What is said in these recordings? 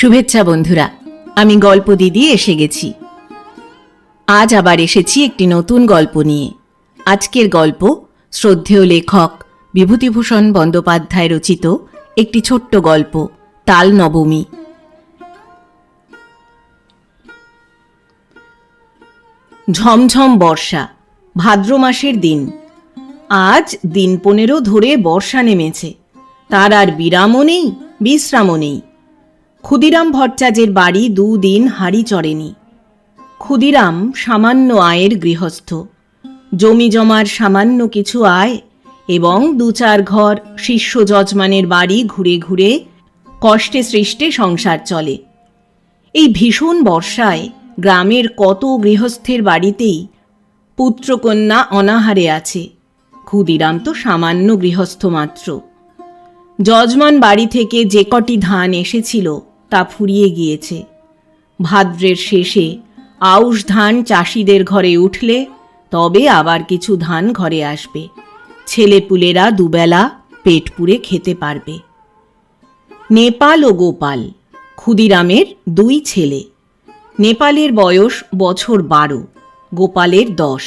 শুভেচ্ছা বন্ধুরা, আমি গল্প দিদি এসে গেছি। আজ আবার এসেছি একটি নতুন গল্প নিয়ে। আজকের গল্প শ্রদ্ধেয় লেখক বিভূতিভূষণ বন্দ্যোপাধ্যায় রচিত একটি ছোট্ট গল্প, তাল নবমী। ঝমঝম বর্ষা, ভাদ্র মাসের দিন। আজ দিন পনেরো ধরে বর্ষা নেমেছে। তার আর বিরামও নেই, বিশ্রামও নেই। ক্ষুদিরাম ভট্টাচার্যের বাড়ি দুদিন হাড়ি চড়েনি। ক্ষুদিরাম সামান্য আয়ের গৃহস্থ। জমি জমার সামান্য কিছু আয় এবং দু চার ঘর, শিষ্য যজমানের বাড়ি ঘুরে ঘুরে কষ্টে সৃষ্টে সংসার চলে। এই ভীষণ বর্ষায় গ্রামের কত গৃহস্থের বাড়িতেই পুত্রকন্যা অনাহারে আছে। ক্ষুদিরাম তো সামান্য গৃহস্থ মাত্র। যজমান বাড়ি থেকে যে কটি ধান এসেছিল তা ফুরিয়ে গিয়েছে। ভাদ্রের শেষে আউশ ধান চাষিদের ঘরে উঠলে তবে আবার কিছু ধান ঘরে আসবে। ছেলেপুলেরা দুবেলা পেট পুড়ে খেতে পারবে। নেপাল ও গোপাল, ক্ষুদিরামের দুই ছেলে। নেপালের বয়স বছর বারো, গোপালের দশ।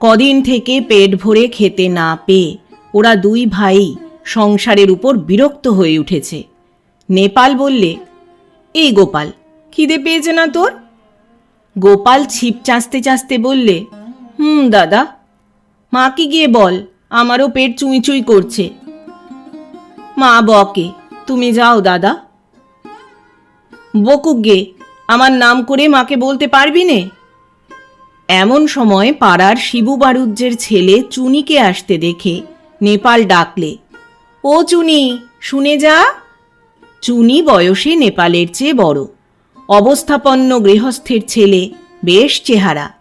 কদিন থেকে পেট ভরে খেতে না পেয়ে ওরা দুই ভাই সংসারের উপর বিরক্ত হয়ে উঠেছে। নেপাল বললে এই গোপাল, খিদে পেয়েছে না তোর? গোপাল ছিপ চাঁচতে চাঁচতে বললে, হুম, দাদা। মাকে গিয়ে বল, আমারও পেট চুঁই চুঁই করছে। মা বকে, তুমি যাও, দাদা। বকুক গে, আমার নাম করে মাকে বলতে পারবি নে? এমন সময় পাড়ার শিবু বারুজ্যের ছেলে চুনিকে আসতে দেখে নেপাল ডাকলে, ও চুনি, শুনে যা। চুনি বয়সে নেপালের চেয়ে বড়। অবস্থাপন্ন গৃহস্থের ছেলে, বেশ চেহারা।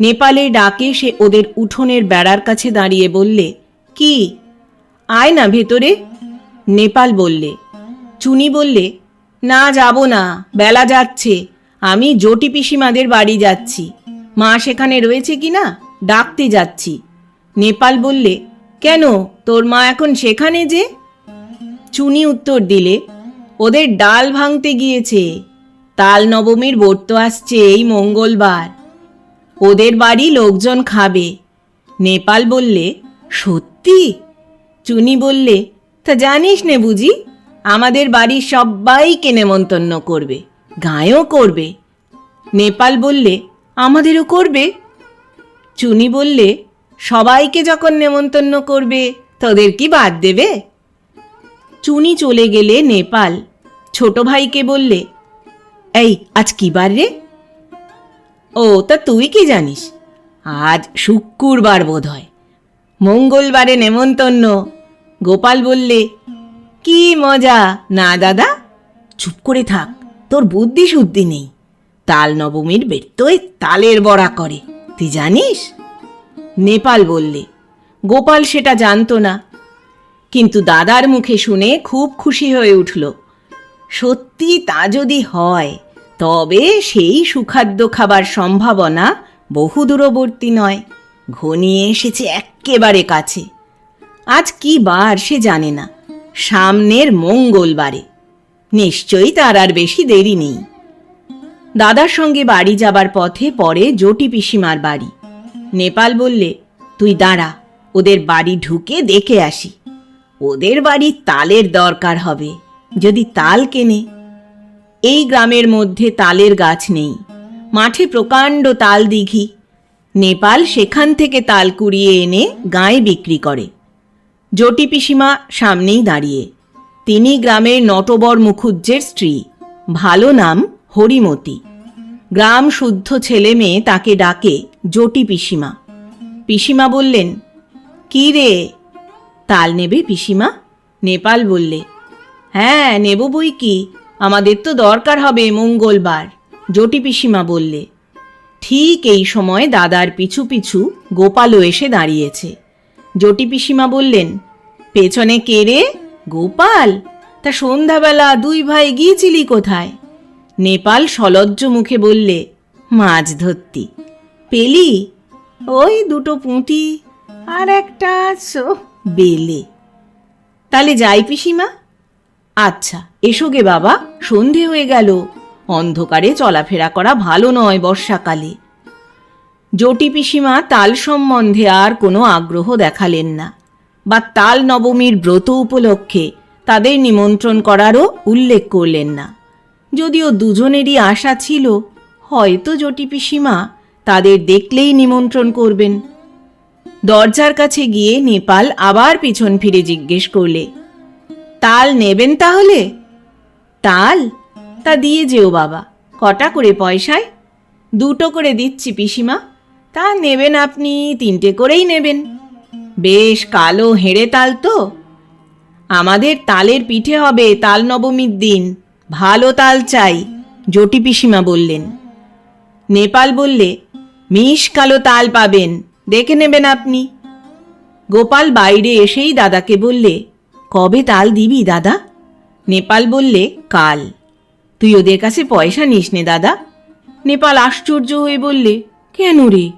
নেপালে ডাকে সে ওদের উঠোনের বেড়ার কাছে দাঁড়িয়ে বললে, কি? আয় না ভেতরে। নেপাল বললে, চুনি বললে, না, যাব না, বেলা যাচ্ছে। আমি জটি পিসিমাদের বাড়ি যাচ্ছি। মা সেখানে রয়েছে কি না? ডাকতে যাচ্ছি। নেপাল বললে, কেন? তোর মা এখন সেখানে যে? চুনি উত্তর দিলে ওদের ডাল ভাঙতে গিয়েছে। তাল নবমীর বর্ত আসছে এই মঙ্গলবার। ওদের বাড়ি লোকজন খাবে। নেপাল বললে, সত্যি? চুনি বললে, তা জানিস নে বুঝি, আমাদের বাড়ির সবাইকে নেমন্তন্ন করবে, গায়েও করবে। নেপাল বললে, আমাদেরও করবে? চুনি বললে, সবাইকে যখন নেমন্তন্ন করবে, তোদের কি বাদ দেবে? চুনি চলে গেলে নেপাল। ছোট ভাইকে বললে, এই, আজ কি বার রে? ও, তা তুই কি জানিস? আজ শুক্রবার বোধ হয় মঙ্গলবারে নেমন্তন্ন। গোপাল বললে, কি মজা, না দাদা? চুপ করে থাক, তোর বুদ্ধি শুদ্ধি নেই। তাল নবমীর বেরতোয় তালের বড়া করে, তুই জানিস? নেপাল বললে, গোপাল সেটা জানতো না কিন্তু দাদার মুখে শুনে খুব খুশি হয়ে উঠল। সত্যি তা যদি হয়, তবে সেই সুখাদ্য খাবার সম্ভাবনা বহু দূরবর্তী নয়। ঘনিয়ে এসেছে এক্কেবারে কাছে। আজ কি বার সে জানে না। সামনের মঙ্গলবারে। নিশ্চয়ই তার আর বেশি দেরি নেই। দাদার সঙ্গে বাড়ি যাবার পথে পরে জটি পিসিমার বাড়ি। নেপাল বললে, তুই দাঁড়া, ওদের বাড়ি ঢুকে দেখে আসি। ওদের বাড়ি তালের দরকার হবে। যদি তাল কেনে, এই গ্রামের মধ্যে তালের গাছ নেই। মাঠে প্রকাণ্ড তাল দিঘি। নেপাল সেখান থেকে তাল কুড়িয়ে এনে গায়ে বিক্রি করে। জটি পিসিমা সামনেই দাঁড়িয়ে। তিনি গ্রামের নটবর মুখুজ্জের স্ত্রী। ভালো নাম হরিমতি। গ্রাম শুদ্ধ ছেলে মেয়ে তাকে ডাকে জটি পিসিমা। পিসিমা বললেন, কি রে তাল নেবে পিসিমা? নেপাল বললে হ্যাঁ নেব বই কি? আমাদের তো দরকার হবে মঙ্গলবার। জটি পিসিমা বললে, ঠিক এই সময় দাদার পিছু পিছু গোপালও এসে দাঁড়িয়েছে। জটি পিসিমা বললেন, পেছনে কে রে? গোপাল? তা সন্ধ্যাবেলা দুই ভাই গিয়েছিলি কোথায়? নেপাল সলজ্জ মুখে বললে, মাছ ধরতি। পেলি? ওই দুটো পুঁটি আর একটা সো বেলে। তাহলে যাই পিসিমা। আচ্ছা এসো গে বাবা, সন্ধে হয়ে গেল। অন্ধকারে চলাফেরা করা ভালো নয় বর্ষাকালে। জটি পিসিমা তাল সম্বন্ধে আর কোনো আগ্রহ দেখালেন না। বা তাল নবমীর ব্রত উপলক্ষে তাদের নিমন্ত্রণ করারও উল্লেখ করলেন না। যদিও দুজনেরই আশা ছিল, হয়তো জটি পিসিমা তাদের দেখলেই নিমন্ত্রণ করবেন। দরজার কাছে গিয়ে নেপাল আবার পিছন ফিরে জিজ্ঞেস করলে, তাল নেবেন তাহলে? তাল? তা দিয়ে যেও বাবা, কটা করে পয়সায়? দুটো করে দিচ্ছি পিসিমা, তা নেবেন আপনি, তিনটে করেই নেবেন। বেশ, কালো হেড়ে তাল তো। আমাদের তালের পিঠে হবে তাল নবমীর দিন, ভালো তাল চাই, জটি পিসিমা বললেন। নেপাল বললে মিশ কালো তাল পাবেন। দেখে নেবেন আপনি। গোপাল বাইরে এসেই দাদাকে বললে, কবে তাল দিবি দাদা? নেপাল বললে, কাল। তুই ওদের কাছে পয়সা নিস নে দাদা। নেপাল আশ্চর্য হয়ে বললে, কেন রে?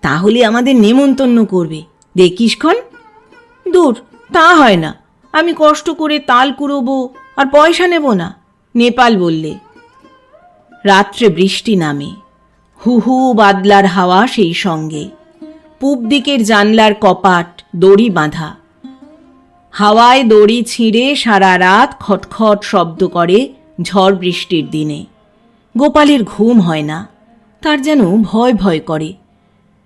তাহলে আমাদের নেমন্তন্ন করবে। দেখিস ক্ষণ দূর, তা হয় না। আমি কষ্ট করে তাল কুড়োবো আর পয়সা নেব না। নেপাল বললে। রাত্রে বৃষ্টি নামে। হু হু বাদলার হাওয়া সেই সঙ্গে। পূব দিকের জানলার কপাট দড়ি বাঁধা। হাওয়ায় দড়ি ছিঁড়ে সারা রাত খটখট শব্দ করে ঝড় বৃষ্টির দিনে। গোপালের ঘুম হয় না, তার যেন ভয় ভয় করে।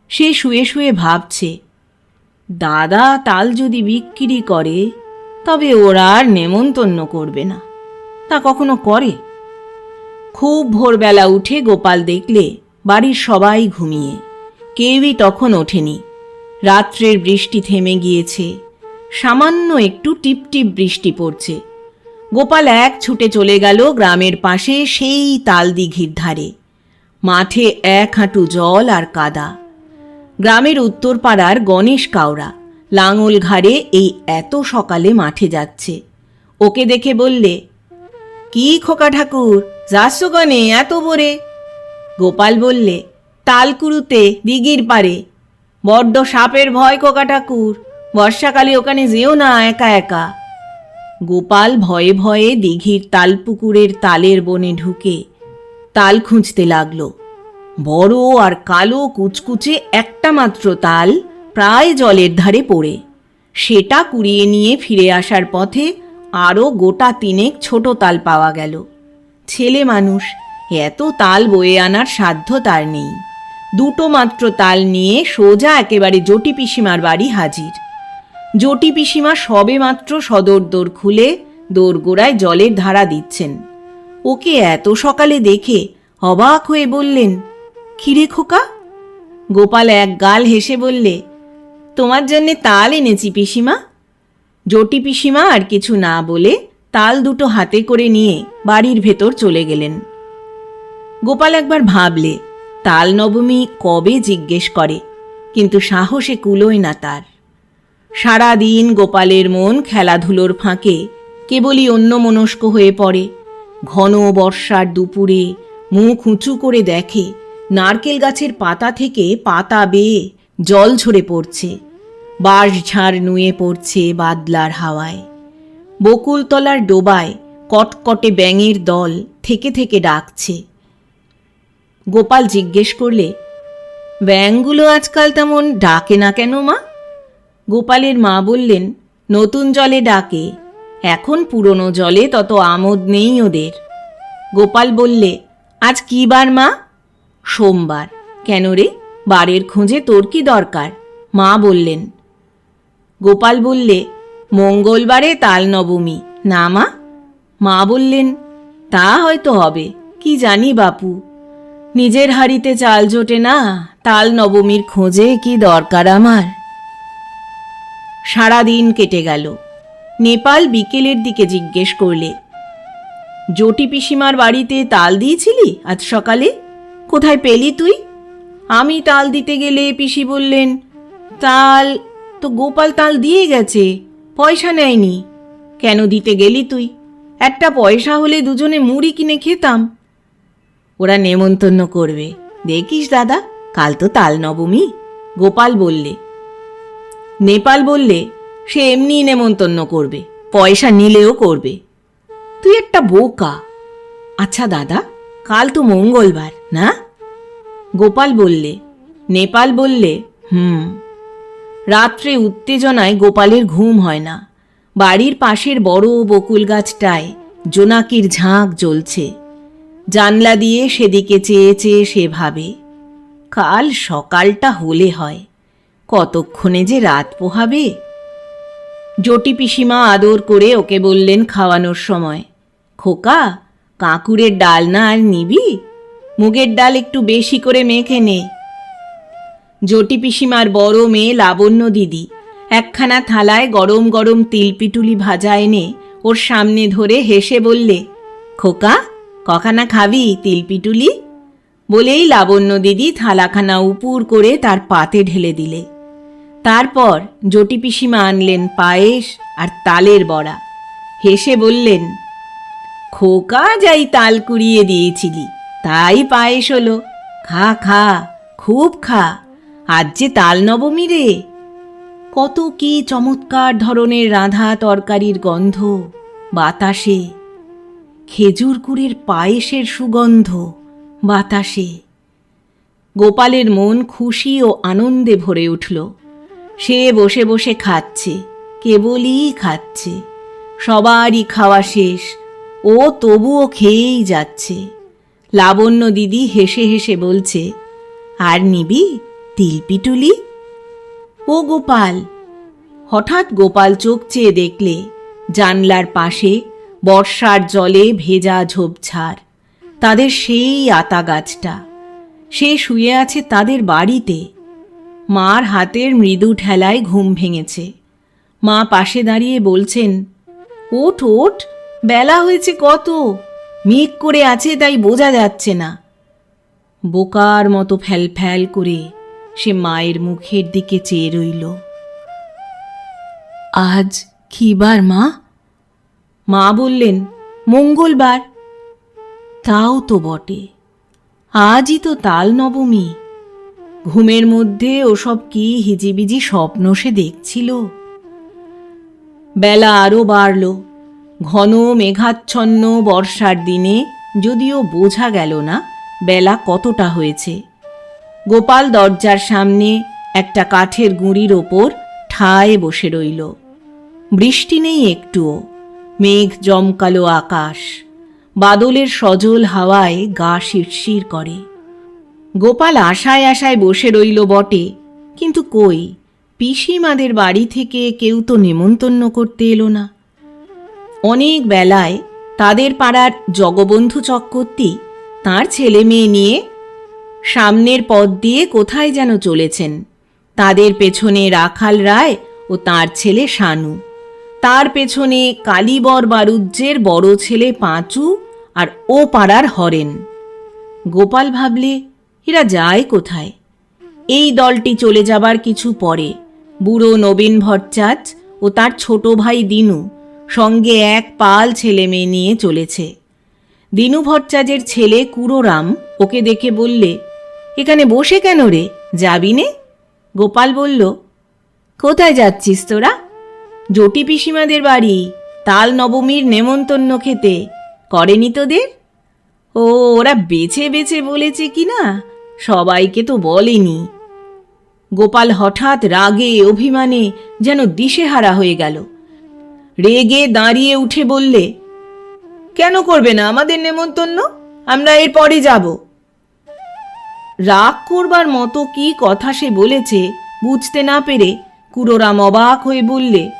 সে শুয়ে শুয়ে ভাবছে, দাদা তাল যদি বিক্রি করে, তবে ওরা আর নেমন্তন্ন করবে না। তা কখনো করে? খুব ভোরবেলা উঠে গোপাল দেখলে বাড়ির সবাই ঘুমিয়ে। কেউই তখন ওঠেনি। রাত্রের বৃষ্টি থেমে গিয়েছে। সামান্য একটু টিপটিপ বৃষ্টি পড়ছে। গোপাল এক ছুটে চলে গেল গ্রামের পাশে সেই তাল দিঘির ধারে। মাঠে এক হাঁটু জল আর কাদা। গ্রামের উত্তর পাড়ার গণেশ কাওড়া লাঙল ঘাড়ে এই এত সকালে মাঠে যাচ্ছে। ওকে দেখে বললে, কি খোকা ঠাকুর, যাচ্ছ গনে এত ভোরে? গোপাল বললে তালকুড়ুতে দিঘির পারে বড্ড সাপের ভয় খোকা ঠাকুর, বর্ষাকালে ওখানে যেও না একা একা। গোপাল ভয়ে ভয়ে দিঘির তালপুকুরের তালের বনে ঢুকে তাল খুঁজতে লাগল। বড় আর কালো কুচকুচে একটা মাত্র তাল প্রায় জলের ধারে পড়ে। সেটা কুড়িয়ে নিয়ে ফিরে আসার পথে আরও গোটা তিনেক ছোট তাল পাওয়া গেল। ছেলে মানুষ, এত তাল বয়ে আনার সাধ্য তার নেই। দুটো মাত্র তাল নিয়ে সোজা একেবারে জটি পিসিমার বাড়ি হাজির। জটি পিসিমা সবে মাত্র সদর দোর খুলে দোরগোড়ায় জলের ধারা দিচ্ছেন। ওকে এত সকালে দেখে অবাক হয়ে বললেন, কিরে খোকা? গোপাল এক গাল হেসে বললে, তোমার জন্যে তাল এনেছি পিসিমা। জটি পিসিমা আর কিছু না বলে তাল দুটো হাতে করে নিয়ে বাড়ির ভেতর চলে গেলেন। গোপাল একবার ভাবলে তাল নবমী কবে জিজ্ঞেস করে, কিন্তু সাহসে কুলোয় না তার। সারা দিন গোপালের মন খেলাধুলোর ফাঁকে, কেবলই অন্যমনস্ক হয়ে পড়ে, ঘন বর্ষার দুপুরে মুখ উঁচু করে দেখে, নারকেল গাছের পাতা থেকে পাতা বেয়ে জল ঝরে পড়ছে, বাঁশ ঝাড় নুয়ে পড়ছে বাদলার হাওয়ায়। বকুলতলার ডোবায় কটকটে ব্যাঙের দল থেকে থেকে ডাকছে। গোপাল জিজ্ঞেস করলে, ব্যাঙগুলো আজকাল তেমন ডাকে না কেন মা? গোপালের মা বললেন, নতুন জলে ডাকে, এখন পুরনো জলে তত আমোদ নেই ওদের। গোপাল বললে, আজ কি বার মা? সোমবার। কেন রে? বারের খোঁজে তোর কি দরকার? মা বললেন। গোপাল বললে, মঙ্গলবারে তাল নবমী না মা? মা বললেন, তা হয়তো হবে, কি জানি বাপু। নিজের হাড়িতে চাল জোটে না, তাল নবমীর খোঁজে কি দরকার আমার? সারাদিন কেটে গেল। নেপাল বিকেলের দিকে জিজ্ঞেস করলে, জটি পিসিমার বাড়িতে তাল দিয়েছিলি আজ সকালে? কোথায় পেলি তুই? আমি তাল দিতে গেলে পিসি বললেন, তাল, তো গোপাল তাল দিয়ে গেছে, পয়সা নেয়নি। কেন দিতে গেলি তুই? একটা পয়সা হলে দুজনে মুড়ি কিনে খেতাম। ওরা নেমন্তন্ন করবে। দেখিস দাদা, কাল তো তাল নবমী গোপাল বললে, নেপাল বললে, সে এমনি নেমন্তন্ন করবে, পয়সা নিলেও করবে। তুই একটা বোকা। আচ্ছা দাদা, কাল তো মঙ্গলবার, না? গোপাল বললে, নেপাল বললে, হুম। রাত্রে উত্তেজনায় গোপালের ঘুম হয় না। বাড়ির পাশের বড় বকুল গাছটায় জোনাকির ঝাঁক জ্বলছে। জানলা দিয়ে সেদিকে চেয়ে চেয়ে সে ভাবে, কাল সকালটা হলে হয়, কতক্ষণে যে রাত পোহাবে? জটি পিসিমা আদর করে ওকে বললেন খাওয়ানোর সময়, খোকা, কাঁকুরের ডাল না আর নিবি? মুগের ডাল একটু বেশি করে মেখে নে। জটি পিসিমার বড় মেয়ে লাবণ্য দিদি একখানা থালায় গরম গরম তিলপিটুলি ভাজা এনে ওর সামনে ধরে হেসে বললে, খোকা কখানা খাবি তিলপিটুলি বলেই লাবণ্য দিদি থালাখানা উপুর করে তার পাতে ঢেলে দিলে। তারপর জটি পিসিমা আনলেন পায়েস আর তালের বড়া। হেসে বললেন, খোকা যাই তাল কুড়িয়ে দিয়েছিলি, তাই পায়েস হলো। খা খা, খুব খা, আজ যে তাল নবমী রে। কত কি চমৎকার ধরনের রাধা তরকারির গন্ধ, বাতাসে। খেজুর গুড়ের পায়েসের সুগন্ধ বাতাসে। গোপালের মন খুশি ও আনন্দে ভরে উঠল। সে বসে বসে খাচ্ছে, কেবলই খাচ্ছে। সবারই খাওয়া শেষ, ও তবুও খেয়েই যাচ্ছে। লাবণ্য দিদি হেসে হেসে বলছে, আর নিবি, তিলপিটুলি? ও গোপাল। হঠাৎ গোপাল চোখ চেয়ে দেখলে জানলার পাশে বর্ষার জলে ভেজা ঝোপঝাড়, তাদের সেই আতা গাছটা সে শুয়ে আছে তাদের বাড়িতে। মার হাতের মৃদু ঠেলায় ঘুম ভেঙেছে। মা পাশে দাঁড়িয়ে বলছেন, ওঠ ওঠ, বেলা হয়েছে কত, মেঘ করে আছে তাই বোঝা যাচ্ছে না। বোকার মতো ফ্যাল ফ্যাল করে সে মায়ের মুখের দিকে চেয়ে রইল। আজ কি বার মা? মা বললেন, মঙ্গলবার। তাও তো বটে। আজই তো তাল নবমী। ঘুমের মধ্যে ওসব কি হিজিবিজি স্বপ্ন সে দেখছিল? বেলা আরও বাড়ল। ঘন মেঘাচ্ছন্ন বর্ষার দিনে যদিও বোঝা গেল না বেলা কতটা হয়েছে। গোপাল দরজার সামনে একটা কাঠের গুঁড়ির ওপর ঠায় বসে রইল। বৃষ্টি নেই একটুও। মেঘ জমকালো আকাশ, বাদলের সজল হাওয়ায় গা শিরশির করে। গোপাল আশায় আশায় বসে রইল বটে, কিন্তু কই, পিসিমাদের বাড়ি থেকে কেউ তো নেমন্তন্ন করতে এলো না। অনেক বেলায় তাদের পাড়ার জগবন্ধু চক্রবর্তী তার ছেলে মেয়ে নিয়ে সামনের পথ দিয়ে কোথায় যেন চলেছেন, তাদের পেছনে রাখাল রায় ও তার ছেলে শানু। তার পেছনে কালীবর বারুজ্যের বড় ছেলে পাঁচু আর ও পাড়ার হরেন। গোপাল ভাবলে, এরা যায় কোথায়? এই দলটি চলে যাবার কিছু পরে, বুড়ো নবীন ভট্টাচ ও তার ছোট ভাই দিনু সঙ্গে এক পাল ছেলে মেয়ে নিয়ে চলেছে। দিনু ভট্টাচের ছেলে কুরোরাম ওকে দেখে বললে, এখানে বসে কেন রে? যাবি নে? গোপাল বলল, কোথায় যাচ্ছিস তোরা? জটি পিসিমাদের বাড়ি, তাল নবমীর নেমন্তন্ন খেতে। করেনি তোদের? ও, ওরা বেছে বেছে বলেছে কি না? সবাইকে তো বলেনি। গোপাল হঠাৎ রাগে, অভিমানে যেন দিশেহারা হয়ে গেল। রেগে দাঁড়িয়ে উঠে বললে, কেন করবে না আমাদের নেমন্তন্ন? আমরা এর পরে যাব। রাগ করবার মতো কি কথা সে বলেছে বুঝতে না পেরে কুরোরাম অবাক হয়ে বললে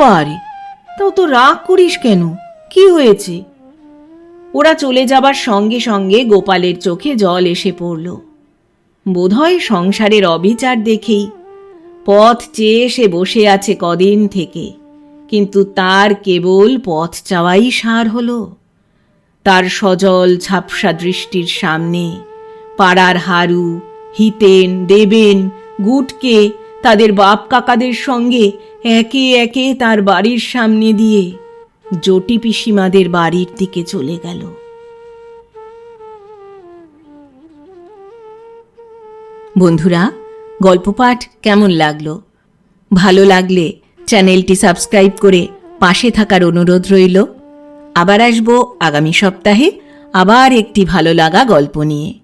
বারে, তাও তো রাগ করিস কেন? কি হয়েছে? ওরা চলে যাবার সঙ্গে সঙ্গে গোপালের চোখে জল এসে পড়ল। বোধহয় সংসারের অবিচার দেখেই পথ চেয়ে সে বসে আছে কদিন থেকে, কিন্তু তার কেবল পথ চাওয়াই সার হল। তার সজল ঝাপসা দৃষ্টির সামনে পাড়ার হারু, হিতেন, দেবেন, গুটকে, তাদের বাপ কাকাদের সঙ্গে একে একে তার বাড়ির সামনে দিয়ে জটি পিসিমাদের বাড়ির দিকে চলে গেল। বন্ধুরা গল্প পাঠ কেমন লাগল? ভালো লাগলে চ্যানেলটি সাবস্ক্রাইব করে পাশে থাকার অনুরোধ রইল। আবার আসব আগামী সপ্তাহে আবার একটি ভালো লাগা গল্প নিয়ে।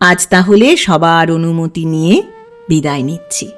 আজ তাহলে সবার অনুমতি নিয়ে বিদায় নিচ্ছি।